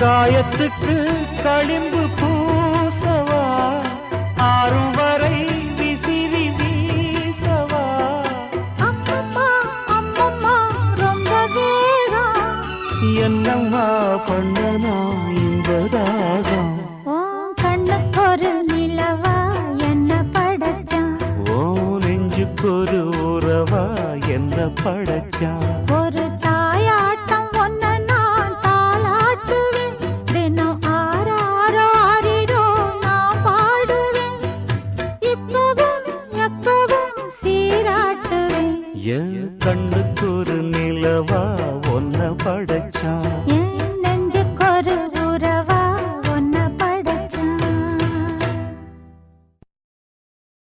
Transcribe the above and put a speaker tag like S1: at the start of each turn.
S1: காயத்துக்கு களிம்பு பூசவா? ஆறும் வரை விசிறி வீசவா?
S2: அப்பம்மா அம்மம்மா ரொம்ப வேகம்
S1: என்னம்மா பண்ணனா இந்த தாகம் ஒரு உறவா? என்ன படைச்சான்
S2: ஒரு
S1: என் கண்ணுக்கு ஒரு நிலவா ஒன்ன படைச்சான்.